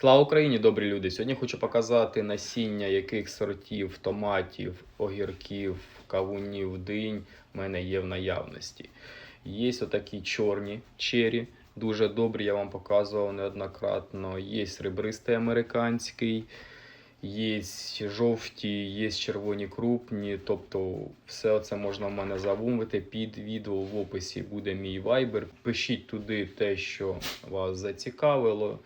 Слава Україні, добрі люди! Сьогодні хочу показати насіння яких сортів томатів, огірків, кавунів, динь в мене є в наявності. Є отакі чорні чері, дуже добрі, я вам показував неоднократно. Є ребристий американський, є жовті, є червоні крупні. Тобто все це можна в мене замовити. Під відео в описі буде мій вайбер. Пишіть туди те, що вас зацікавило.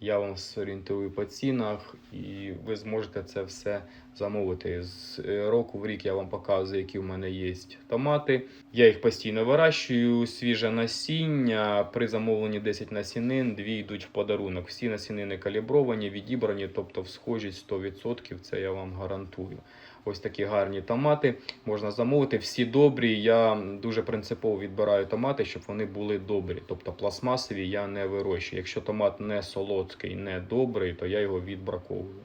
Я вам сорієнтую по цінах, і ви зможете це все замовити. З е, року в рік я вам показую, які в мене є томати. Я їх постійно вирощую, свіже насіння. При замовленні 10 насінин, дві йдуть в подарунок. Всі насінини калібровані, відібрані, тобто в схожість 100%, це я вам гарантую. Ось такі гарні томати можна замовити. Всі добрі. Я дуже принципово відбираю томати, щоб вони були добрі. Тобто пластмасові я не вирощую. Якщо томат не солодкий, не добрий, то я його відбраковую.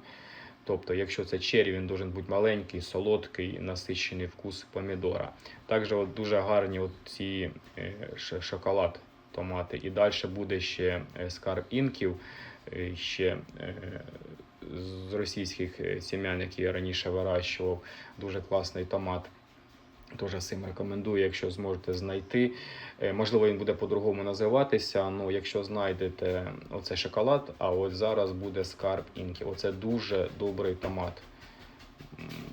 Тобто, якщо це чері, він має бути маленький, солодкий, насичений вкус помідора. Також от дуже гарні ці е, шоколад томати. І далі буде ще е, скарб інків, е, ще з російських е, сім'ян, які я раніше вирощував. Дуже класний томат. Дуже всім рекомендую, якщо зможете знайти. Е, Можливо, він буде по-другому називатися. але якщо знайдете оце шоколад, а ось зараз буде скарб інкі. Оце дуже добрий томат.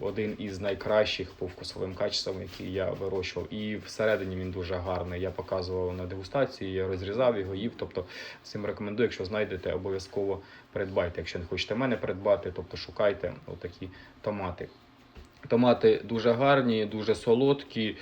Один із найкращих по вкусовим качествам, які я вирощував. І всередині він дуже гарний. Я показував на дегустації, я розрізав його, їв. Тобто всім рекомендую, якщо знайдете, обов'язково придбайте. Якщо не хочете мене придбати, тобто шукайте отакі томати. Томати дуже гарні, дуже солодкі.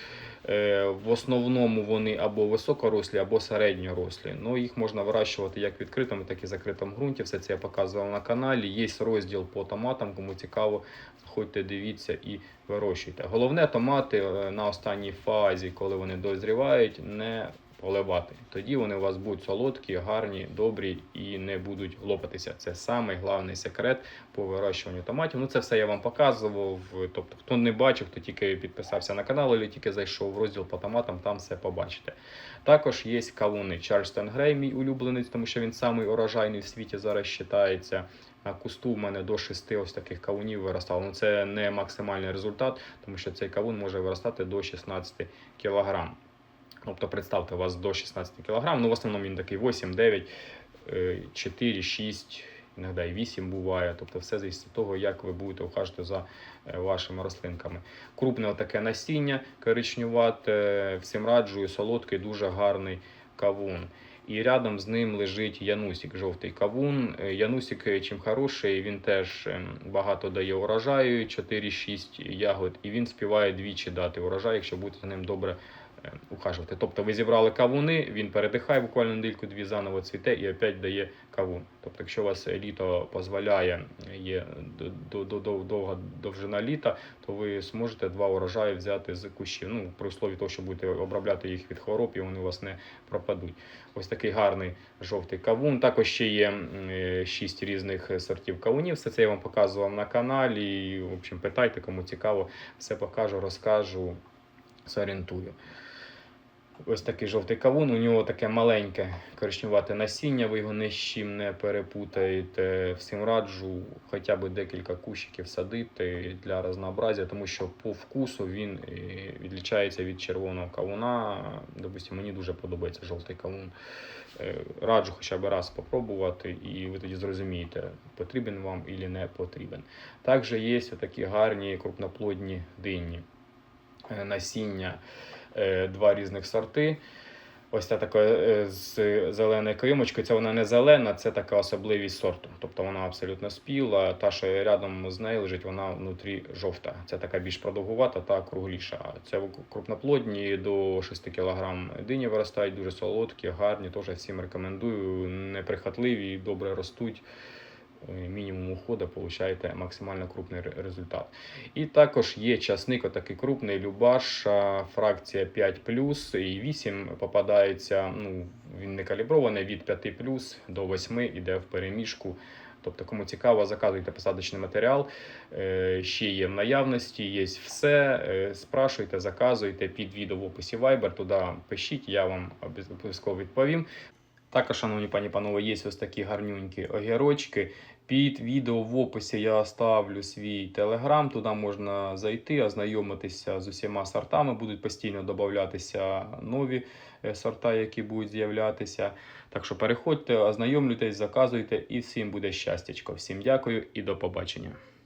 Е, В основному вони або високорослі, або середньорослі. Ну, їх можна вирощувати як в відкритому, так і в закритому ґрунті. Все це я показував на каналі. Є розділ по томатам, кому цікаво, заходьте, дивіться і вирощуйте. Головне томати е, на останній фазі, коли вони дозрівають, не поливати. Тоді вони у вас будуть солодкі, гарні, добрі і не будуть лопатися. Це самий головний секрет по вирощуванню томатів. Ну це все я вам показував. Тобто, хто не бачив, хто тільки підписався на канал, або тільки зайшов в розділ по томатам, там все побачите. Також є кавуни Charleston Grey, мій улюбленець, тому що він самий урожайний в світі зараз вважається. Кусту в мене до 6 ось таких кавунів виростало. Ну це не максимальний результат, тому що цей кавун може виростати до 16 кг. Тобто, представте, у вас до 16 кг. Ну, в основному він такий 8, 9, е, 4, 6, іноді і 8 буває. Тобто, все залежить від того, як ви будете ухажувати за е, вашими рослинками. Крупне таке насіння, коричневате, всім раджую, солодкий, дуже гарний кавун. І рядом з ним лежить Янусік, жовтий кавун. Е, Янусік е, чим хороший, він теж багато дає урожаю, 4-6 ягод, і він співає двічі дати урожай, якщо будете за ним добре е, ухажувати. Тобто ви зібрали кавуни, він передихає буквально недільку дві заново цвіте і опять дає кавун. Тобто, якщо у вас літо дозволяє, є до- до- до- довга довжина літа, то ви зможете два урожаї взяти з кущів. Ну, при услові того, що будете обробляти їх від хвороб, і вони у вас не пропадуть. Ось такий гарний жовтий кавун. Також ще є е, шість різних сортів кавунів. Все це я вам показував на каналі. В общем, питайте, кому цікаво, все покажу, розкажу, зорієнтую. Ось такий жовтий кавун, у нього таке маленьке коричневате насіння, ви його ні з чим не перепутаєте. Всім раджу хоча б декілька кущиків садити для разнообразя, тому що по вкусу він е, відлічається від червоного кавуна. Допустимо, мені дуже подобається жовтий кавун. Е, Раджу хоча б раз спробувати, і ви тоді зрозумієте, потрібен вам і не потрібен. Також є такі гарні крупноплодні дині е, насіння два різних сорти. Ось ця така е, з зеленою каймочкою. Це вона не зелена, це така особливість сорту. Тобто вона абсолютно спіла. Та, що рядом з нею лежить, вона внутрі жовта. Це така більш продовгувата та кругліша. Це крупноплодні до 6 кг дині виростають, дуже солодкі, гарні. Теж всім рекомендую. Неприхотливі, добре ростуть. Е, Мінімум уходу получаєте максимально крупний результат. І також є часник, отакий крупний, Любаш, фракція 5 і 8 попадається. Ну, він не калібрований від 5 до 8 іде в переміжку. Тобто, кому цікаво, заказуйте посадочний матеріал. Е, Ще є в наявності, є все. Е, Спрашуйте, заказуйте під відео в описі Viber, туди пишіть, я вам обов'язково відповім. Також, шановні пані панове, є ось такі гарнюнькі огірочки. Під відео в описі я оставлю свій телеграм. Туди можна зайти, ознайомитися з усіма сортами. Будуть постійно додатися нові е, сорта, які будуть з'являтися. Так що переходьте, ознайомлюйтесь, заказуйте і всім буде щастячко. Всім дякую і до побачення.